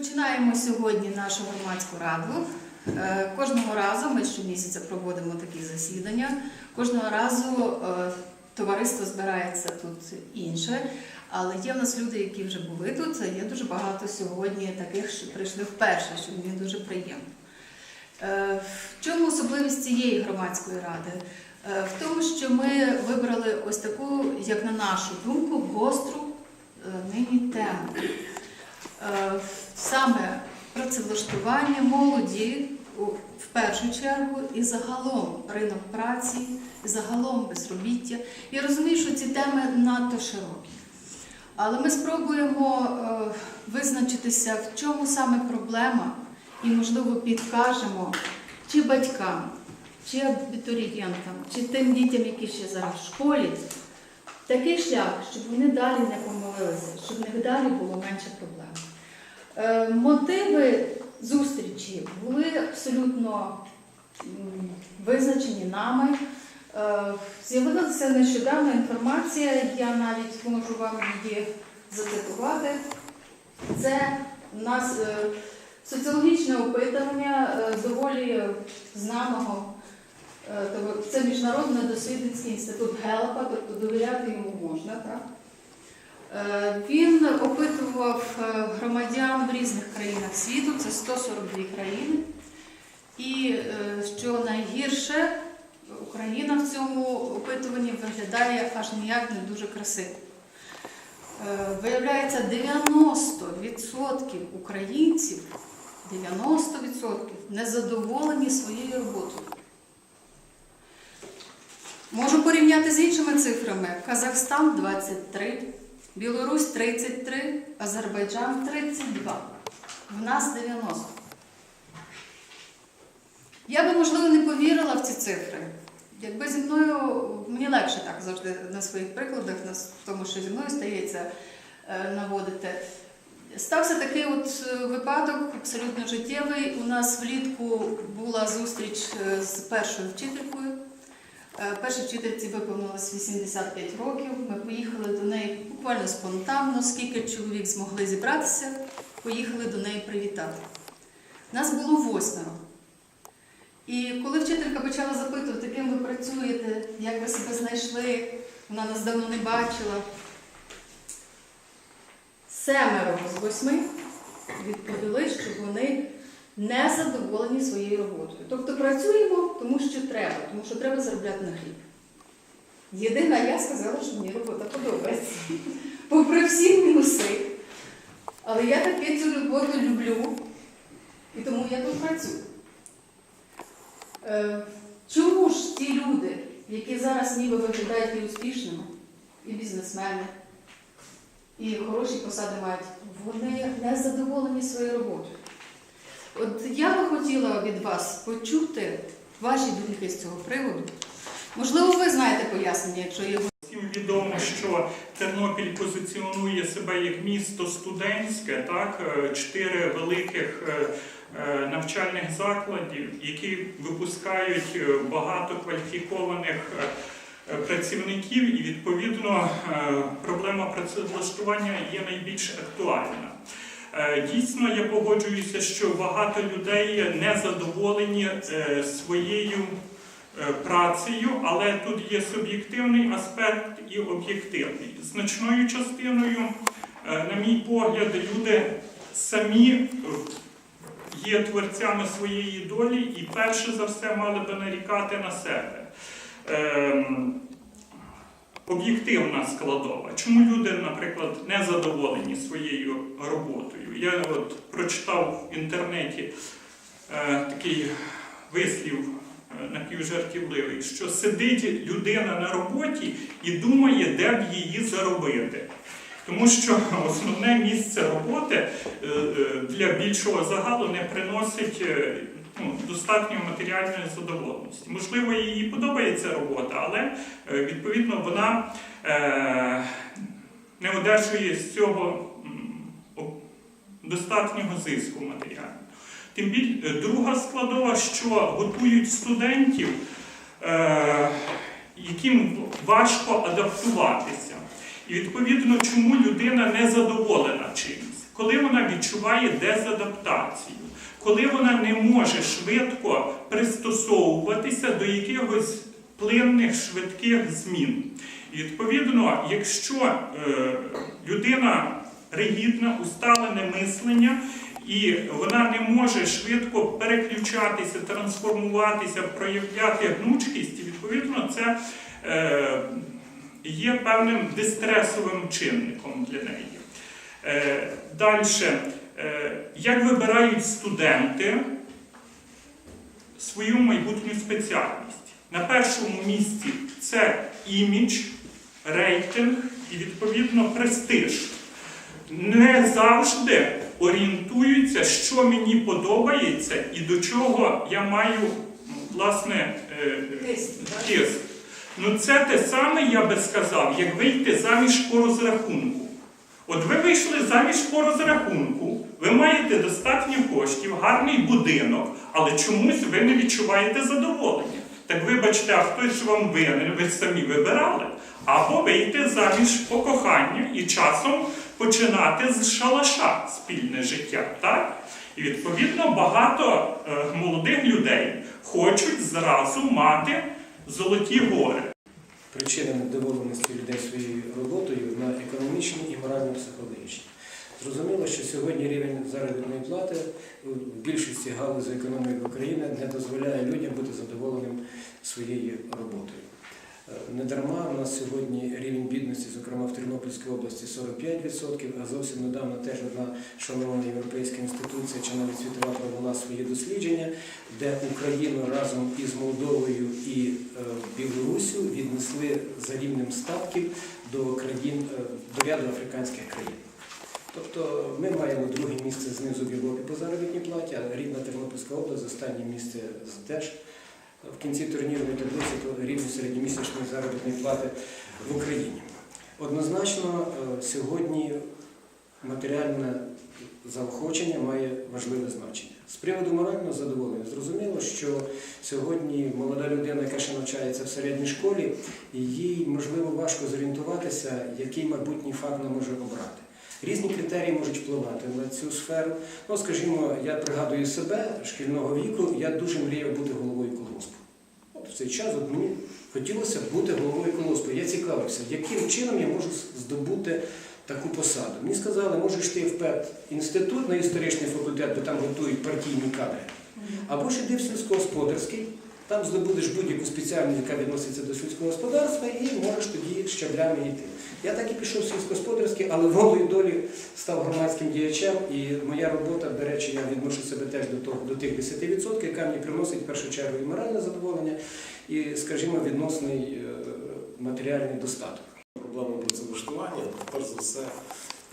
Починаємо сьогодні нашу громадську раду. Е, Кожного разу ми щомісяця проводимо такі засідання. Кожного разу е, товариство збирається тут інше, але є в нас люди, які вже були тут. Є дуже багато сьогодні таких, що прийшли вперше, що мені дуже приємно. Е, В чому особливість цієї громадської ради? В тому, що ми вибрали ось таку, як на нашу думку, гостру нині тему. Саме працевлаштування молоді в першу чергу і загалом ринок праці, і загалом безробіття. Я розумію, що ці теми надто широкі. Але ми спробуємо е, визначитися, в чому саме проблема, і, можливо, підкажемо чи батькам, чи абітурієнтам, чи тим дітям, які ще зараз в школі, такий шлях, щоб вони далі не помилилися, щоб в них далі було менше проблем. Е, Мотиви зустрічі були абсолютно визначені нами. Е, З'явилася нещодавно інформація, я навіть можу вам її зацитувати. Це у нас е, соціологічне опитування доволі знаного. Це міжнародний дослідницький інститут Гелпа, тобто довіряти йому можна. Так? Е, Він опитував е, громадян в різних країнах світу, це 142 країни. І е, що найгірше, Україна в цьому опитуванні виглядає аж ніяк не дуже красиво. Виявляється, 90% українців 90% незадоволені своєю роботою. Можу порівняти з іншими цифрами. Казахстан 23, Білорусь 33, Азербайджан 32. В нас 90. Я би, можливо, не повірила в ці цифри. Якби зі мною, мені легше так завжди на своїх прикладах, на тому, що зі мною стається е, наводити. Стався такий от е, випадок, абсолютно життєвий. У нас влітку була зустріч е, з першою вчителькою. Е, Першій вчительці виповнилось 85 років. Ми поїхали до неї буквально спонтанно, скільки чоловік змогли зібратися, поїхали до неї привітати. Нас було восьмеро. І коли вчителька почала запитувати, ким ви працюєте, як ви себе знайшли, вона нас давно не бачила. Семеро з восьми відповіли, що вони не задоволені своєю роботою. Тобто працюємо, тому що треба, тому що треба заробляти на хліб. Єдина я сказала, що мені робота подобається. Попри всі мінуси. Але я таки цю роботу люблю, і тому я тут працюю. Е, Чому ж ті люди, які зараз ніби виглядають і успішними, і бізнесмени, і хороші посади мають, вони не задоволені своєю роботою? От я би хотіла від вас почути ваші думки з цього приводу. Можливо, ви знаєте пояснення, якщо його. Всім відомо, що Тернопіль позиціонує себе як місто студентське, так е, чотири великих е, е, навчальних закладів, які випускають багато кваліфікованих працівників, і відповідно проблема працевлаштування є найбільш актуальна. Е, Дійсно, я погоджуюся, що багато людей не задоволені е, своєю е, працею, але тут є суб'єктивний аспект і об'єктивний. Значною частиною, на мій погляд, люди самі є творцями своєї долі і перше за все мали би нарікати на себе. Об'єктивна складова. Чому люди, наприклад, не задоволені своєю роботою? Я от прочитав в інтернеті е, такий вислів е, напівжартівливий, що сидить людина на роботі і думає, де б її заробити. Тому що основне місце роботи е, е, для більшого загалу не приносить ну, достатньої матеріальної задоволеності. Можливо, їй подобається робота, але е, відповідно вона е, не одержує з цього достатнього зиску матеріального. Тим більше друга складова, що готують студентів, е, яким важко адаптуватися. І відповідно, чому людина не задоволена чимось. коли вона відчуває дезадаптацію, коли вона не може швидко пристосовуватися до якихось плинних швидких змін. І відповідно, якщо е, людина ригідна, усталене мислення, і вона не може швидко переключатися, трансформуватися, проявляти гнучкість, і відповідно це е, є певним дистресовим чинником для неї. Е, Далі, як вибирають студенти свою майбутню спеціальність? На першому місці це імідж, рейтинг і відповідно престиж. Не завжди орієнтуються, що мені подобається і до чого я маю власне е, так? тиск. Ну це те саме, я би сказав, як вийти заміж по розрахунку. От ви вийшли заміж по розрахунку, ви маєте достатньо коштів, гарний будинок, але чомусь ви не відчуваєте задоволення. Так вибачте, а хтось вам винен, ви самі вибирали. Або вийти заміж по коханню і часом починати з шалаша спільне життя. Так? І відповідно багато е, молодих людей хочуть зразу мати золоті гори. Причини невдоволеності людей своєю роботою на економічні і морально-психологічні. Зрозуміло, що сьогодні рівень заробітної плати в більшості галузей економіки України не дозволяє людям бути задоволеним своєю роботою. Е, Недарма у нас сьогодні рівень бідності, зокрема в Тернопільській області, 45%, а зовсім недавно теж одна шановна європейська інституція чи навіть світова провела свої дослідження, де Україну разом із Молдовою і е, Білоруссю віднесли за рівнем статків до країн е, до ряду африканських країн. Тобто ми маємо друге місце знизу в Європі по заробітній платі, а рідна Тернопільська область останнє місце з теж в кінці таблиці по рівню середньомісячної заробітної плати в Україні. Однозначно, е, сьогодні матеріальне заохочення має важливе значення. З приводу морального задоволення, зрозуміло, що сьогодні молода людина, яка ще навчається в середній школі, їй можливо важко зорієнтуватися, який майбутній фах вона може обрати. Різні критерії можуть впливати на цю сферу. Ну, скажімо, я пригадую себе шкільного віку, я дуже мріяв бути головою колгоспу. От в цей час от мені хотілося бути головою колгоспу. Я цікавився, яким чином я можу здобути таку посаду. Мені сказали, можеш йти в ПЕТ інститут на історичний факультет, бо там готують партійні кадри. Або ж іди в сільськогосподарський, там здобудеш будь-яку спеціальність, яка відноситься до сільського господарства, і можеш тоді щаблями йти. Я так і пішов в сільськогосподарський, але волею долі став громадським діячем, і моя робота, до речі, я відношу себе теж до того до тих 10%, яка мені приносить в першу чергу і моральне задоволення, і, скажімо, відносний е, матеріальний достаток. Проблема працевлаштування, перш за все,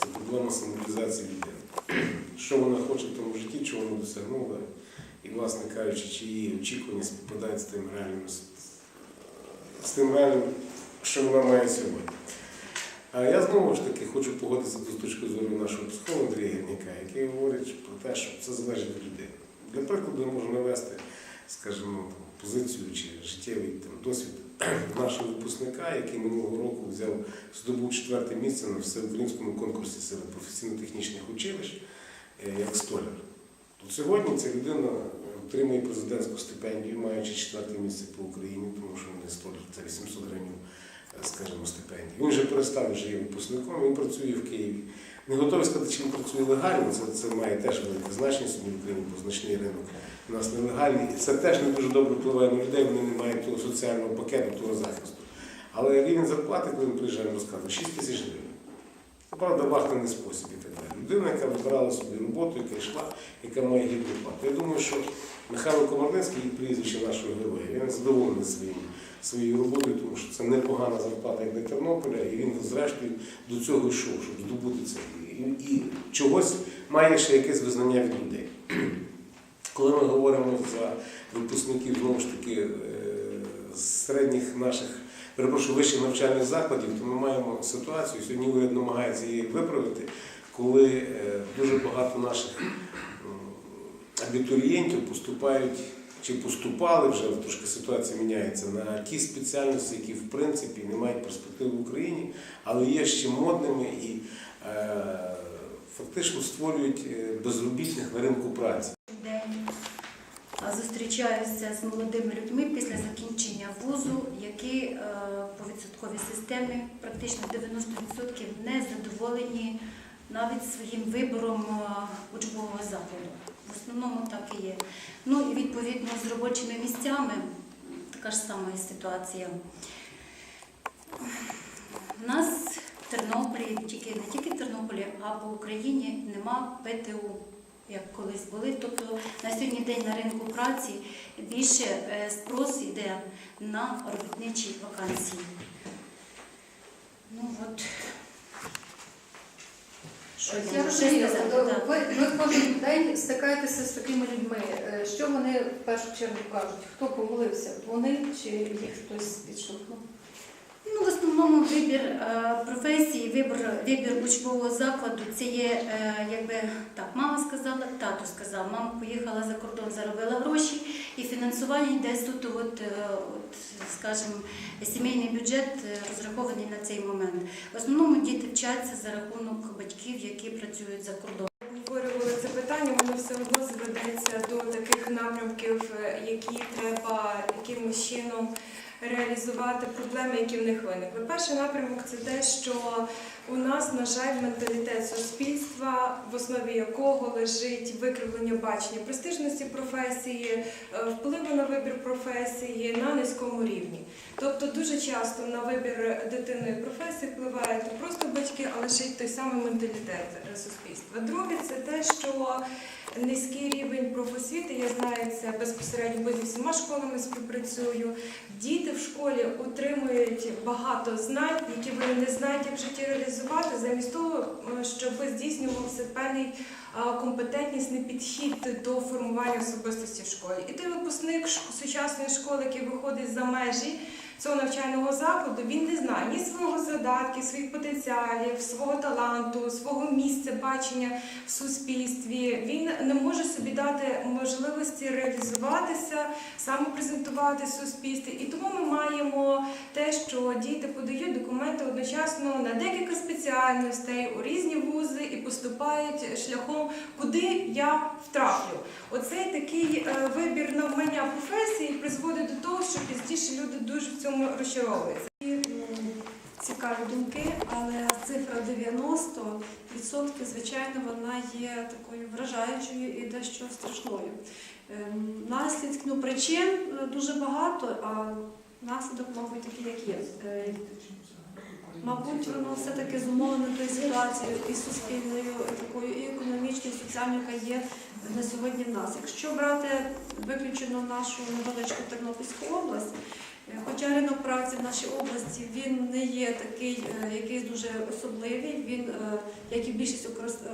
це проблема самореалізації людини. Що вона хоче в тому житті, чого вона досягнула, і, власне кажучи, чи її очікування співпадають з тим реальним, з тим реальним, що вона має сьогодні. А я знову ж таки хочу погодитися з точки зору нашого психолога Андрія Гірняка, який говорить про те, що це залежить від людини. Для прикладу я можу навести, скажімо, позицію чи життєвий там, досвід нашого випускника, який минулого року взяв здобув четверте місце на всеукраїнському конкурсі серед професійно-технічних училищ е, як столяр. От сьогодні ця людина отримує президентську стипендію, маючи четверте місце по Україні, тому що він столяр, це 800 гривень, е, скажімо, стипендії. Він вже перестав вже є випускником, він працює в Києві. Не готовий сказати, чи він працює легально, це, це має теж велике значення сьогодні в Україні, бо значний ринок у нас нелегальний. І це теж не дуже добре впливає на людей, вони не мають того соціального пакету, того захисту. Але рівень зарплати, коли він приїжджає, розказує, 6 тисяч гривень. Правда, вахтаний спосіб і так далі. Людина, яка вибирала собі роботу, яка йшла, яка має гідну плату. Я думаю, що Михайло Комарницький, прізвище нашого героя, він задоволений своїм, своєю роботою, тому що це непогана зарплата як для Тернополя, і він, зрештою, до цього йшов, щоб здобути це. І, і чогось має ще якесь визнання від людей. Коли ми говоримо за випускників знову ж таки е, з середніх наших, перепрошую, вищих навчальних закладів, то ми маємо ситуацію, сьогодні уряд намагається її виправити, коли е, дуже багато наших абітурієнтів поступають чи поступали вже, трошки ситуація міняється, на ті спеціальності, які в принципі не мають перспективи в Україні, але є ще модними і е, фактично створюють е, безробітних на ринку праці. Зустрічаюся з молодими людьми після закінчення вузу, які е, по відсотковій системі практично 90% не задоволені навіть своїм вибором е, учбового закладу. В основному так і є. Ну і відповідно з робочими місцями така ж сама ситуація. У нас в Тернополі, тільки не тільки в Тернополі, а по Україні нема ПТУ як колись були. Тобто на сьогодні день на ринку праці більше е, спрос йде на робітничі вакансії. Ну от. Що Я розумію, ще то сказати? ви, ви кожен день стикаєтеся з такими людьми. Е, Що вони в першу чергу кажуть? Хто помилився? Вони чи їх хтось підштовхнув? Ну, в основному вибір е, професії, вибір, вибір учбового закладу це є, е, якби так, мама сказала, тато сказав. Мама поїхала за кордон, заробила гроші, і фінансування йде суто, от, е, от, скажімо, сімейний бюджет розрахований на цей момент. В основному діти вчаться за рахунок батьків, які працюють за кордоном. Обговорювали це питання, воно все одно зведеться до таких напрямків, які треба якимось чином реалізувати проблеми, які в них виникли. Перший напрямок це те, що у нас, на жаль, менталітет суспільства, в основі якого лежить викривлення бачення престижності професії, е, вибір професії на низькому рівні. Тобто дуже часто на вибір дитини професії впливають не просто батьки, але ще й той самий менталітет суспільства. Друге, це те, що низький рівень профосвіти, я знаю це безпосередньо, бо зі всіма школами співпрацюю. Діти в школі отримують багато знань, які вони не знають, як в житті реалізувати, замість того, щоб здійснювався певний е, не підхід до формування особистості в школі. І той випускник сучасної школи, який виходить за межі цього навчального закладу, він не знає ні свого задатків, своїх потенціалів, свого таланту, свого місця бачення в суспільстві. Він не може собі дати можливості реалізуватися, самопрезентувати в суспільстві. І тому ми маємо те, що діти подають документи одночасно на декілька спеціальностей у різні вузи і поступають шляхом, куди я втраплю. Оцей такий е, вибір навмання професії призводить до того, що пізніше люди дуже в цьому розчаровуються. цікаві думки, але цифра 90%, звичайно, вона є такою вражаючою і дещо страшною. Ем, Наслідки, ну, причин е, дуже багато, а наслідок, мабуть, такий, як є. Е, Мабуть, воно все-таки зумовлено тою ситуацією і суспільною, і такою, і економічною, і соціальною, яка є на сьогодні в нас. Якщо брати виключено нашу невеличку Тернопільську область, Хоча ринок праці в нашій області він не є такий, е, якийсь дуже особливий. Він, е, як і більшість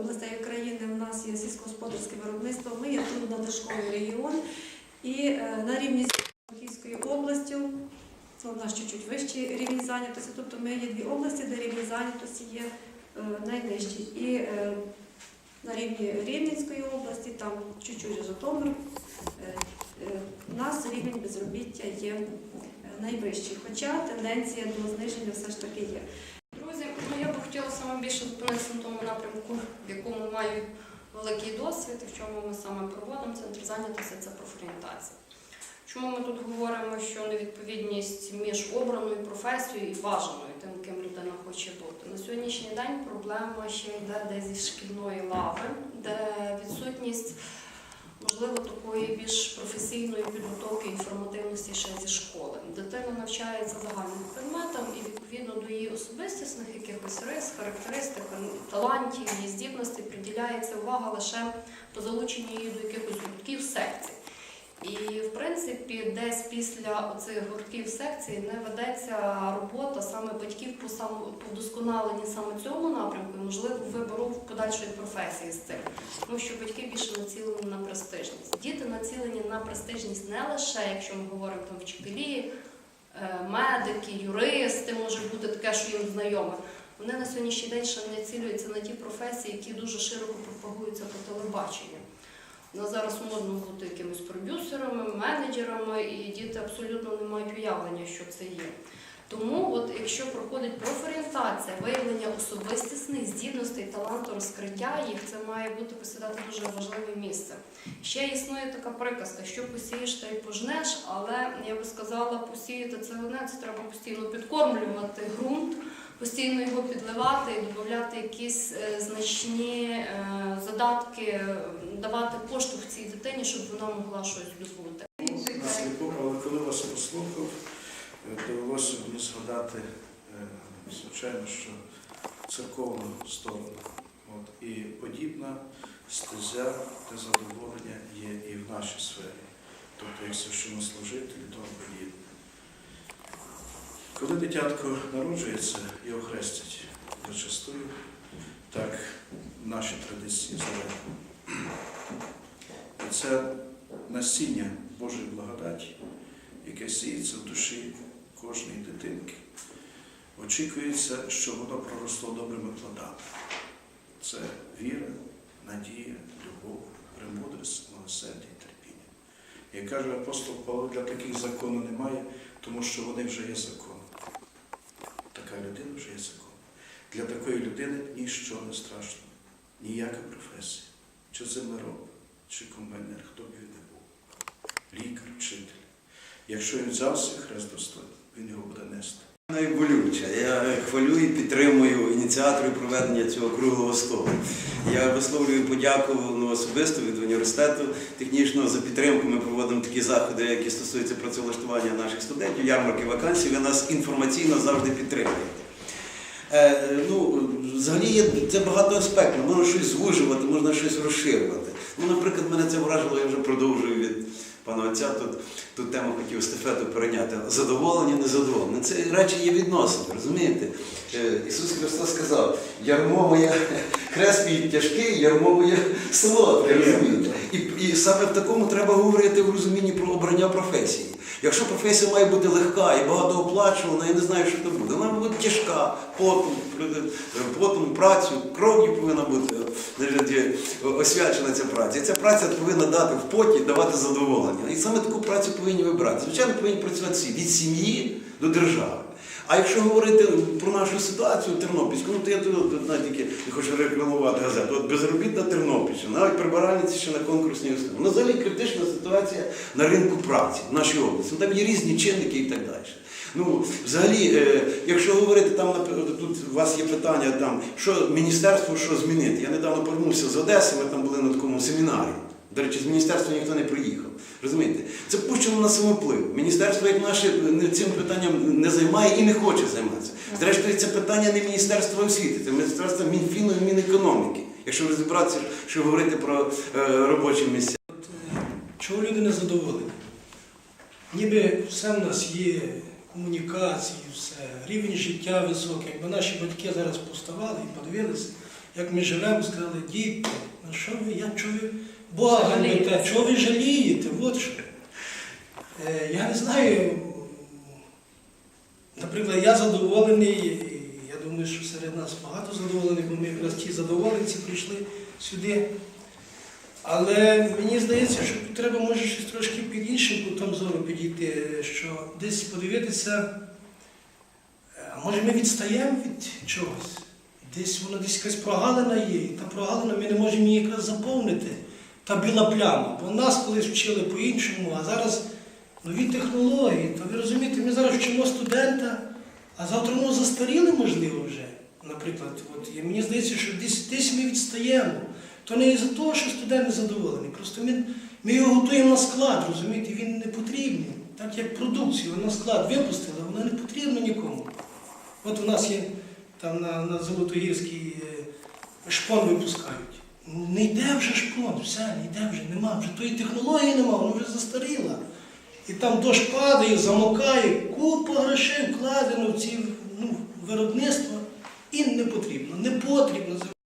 областей України, в нас є сільськогосподарське виробництво. Ми є труднодержковий регіон. І е, на рівні з Київською областю, це у нас чуть-чуть вищий рівень зайнятості. Тобто ми є дві області, де рівень зайнятості є е, найнижчий. І е, на рівні Рівненської області, там чуть-чуть Житомир. Е, У нас рівень безробіття є е, найвищий, хоча тенденція до зниження все ж таки є. Друзі, ну я б хотіла саме більше зупинитися на тому напрямку, в якому маю великий досвід, в чому ми саме проводимо центр зайнятості це профорієнтація. Чому ми тут говоримо, що невідповідність між обраною професією і бажаною тим, ким людина хоче бути? На сьогоднішній день проблема ще йде десь зі шкільної лави, де відсутність такої більш професійної підготовки інформативності ще зі школи. Дитина навчається загальним предметам і відповідно до її особистісних якихось рис, характеристик, талантів, її здібностей приділяється увага лише по залученню її до якихось гуртків секцій. І в принципі, десь після оцих гуртків секцій не ведеться робота саме батьків по само по вдосконаленні саме цьому напрямку, можливо вибору подальшої професії з цим. Тому що батьки більше націлені на престижність. Діти націлені на престижність не лише, якщо ми говоримо там вчителі, е, медики, юристи, може бути таке, що їм знайоме. Вони на сьогоднішній день ще не націлюються на ті професії, які дуже широко пропагуються по телебаченню. Нас зараз модно бути якимись продюсерами, менеджерами, і діти абсолютно не мають уявлення, що це є. Тому, от якщо проходить профорієнтація, виявлення особистісних здібностей, таланту, розкриття їх, це має бути посідати дуже важливе місце. Ще існує така приказка, що посієш та й пожнеш, але я би сказала, посіяти це одне, це треба постійно підкормлювати ґрунт, постійно його підливати і додати якісь е, значні е, задатки, е, давати поштовх цій дитині, щоб вона могла щось здобути. наслідку, але коли вас послухав, довелося мені згадати, звичайно, що церковну сторону. От, і подібна стезя та задоволення є і в нашій сфері, тобто як священнослужитель і тому подібне. Коли дитятко народжується і охрестять зачастую, так наші традиції заведені. Це насіння Божої благодаті, яке сіється в душі кожної дитинки. Очікується, що воно проросло добрими плодами. Це віра, надія, любов, премудрість, милосердя і терпіння. Як каже апостол Павло, для таких закону немає, тому що вони вже є законом. Така людина вже є закон. Для такої людини ніщо не страшно, ніяка професія, чи землероб, чи комбайнер, хто б він не був лікар, вчитель. Якщо він взявся хрест достойно, він його буде нести. Найболюче. Я хвалю і підтримую ініціаторів проведення цього круглого столу. Я висловлюю подяку ну, особисто від університету технічного за підтримку. Ми проводимо такі заходи, які стосуються працевлаштування наших студентів, ярмарки вакансій. Ви нас інформаційно завжди підтримуєте. Е, ну, взагалі є це багато аспектів. Можна щось звужувати, можна щось розширювати. Ну, наприклад, мене це вражило, я вже продовжую від пана отця тут, тут тему хотів естафету перейняти. Задоволення, незадоволення. Це речі є відносини, розумієте? Е, Ісус Христос сказав, ярмо моє хрест мій тяжкий, ярмо моє солодке, розумієте? І, і саме в такому треба говорити в розумінні про обрання професії. Якщо професія має бути легка і багатооплачувана, я не знаю, що це буде. Вона має бути тяжка, потом, потом працю, кров'ю повинна бути е, освячена ця праця. І ця праця повинна дати в поті, давати задоволення. І саме таку працю повинні вибирати. Звичайно, повинні працювати всі від сім'ї до держави. А якщо говорити про нашу ситуацію в Тернопільську, ну то я тут навіть тільки хочу рекламувати газету. От безробітна Тернопільщина, навіть прибиральниці ще на конкурсній основі. Ну, взагалі критична ситуація на ринку праці в нашій області. Там є різні чинники і так далі. Ну, взагалі, е, якщо говорити там, тут у вас є питання, там, що міністерство що змінити. Я недавно повернувся з Одеси, ми там були на такому семінарі. До речі, з міністерства ніхто не приїхав. Розумієте? Це пущено на самоплив. Міністерство, як наше, цим питанням не займає і не хоче займатися. Зрештою, це питання не Міністерства освіти, це Міністерство Мінфіну і Мінекономіки. Якщо розібратися, що говорити про е, робочі місця. Чого люди не задоволені? Ніби все в нас є, комунікації, все, рівень життя високий. Якби наші батьки зараз поставали і подивилися, як ми живемо, сказали, діти, на що ви, я чого Бога Жалієте. чого ви жалієте? От що. Е, я не знаю, наприклад, я задоволений, я думаю, що серед нас багато задоволених, бо ми якраз ті задоволенці прийшли сюди. Але мені здається, що треба може щось трошки під іншим кутом зору підійти, що десь подивитися, е, а може ми відстаємо від чогось, десь воно десь якась прогалина є, і та прогалина ми не можемо її якраз заповнити, та біла пляма. Бо нас колись вчили по-іншому, а зараз нові технології, то ви розумієте, ми зараз вчимо студента, а завтра воно застаріли, можливо, вже. Наприклад, от, і мені здається, що десь, десь ми відстаємо. То не із-за того, що студент не задоволений. Просто ми, ми його готуємо на склад, розумієте, він не потрібний. Так як продукцію на склад випустили, вона не потрібна нікому. От у нас є там на, на Золотогірській е, шпон випускають. Не йде вже шпон, все, не йде вже, нема, вже тої технології нема, вона вже застаріла. І там дощ падає, замокає, купа грошей вкладено в ці ну, виробництва і не потрібно. Не потрібно.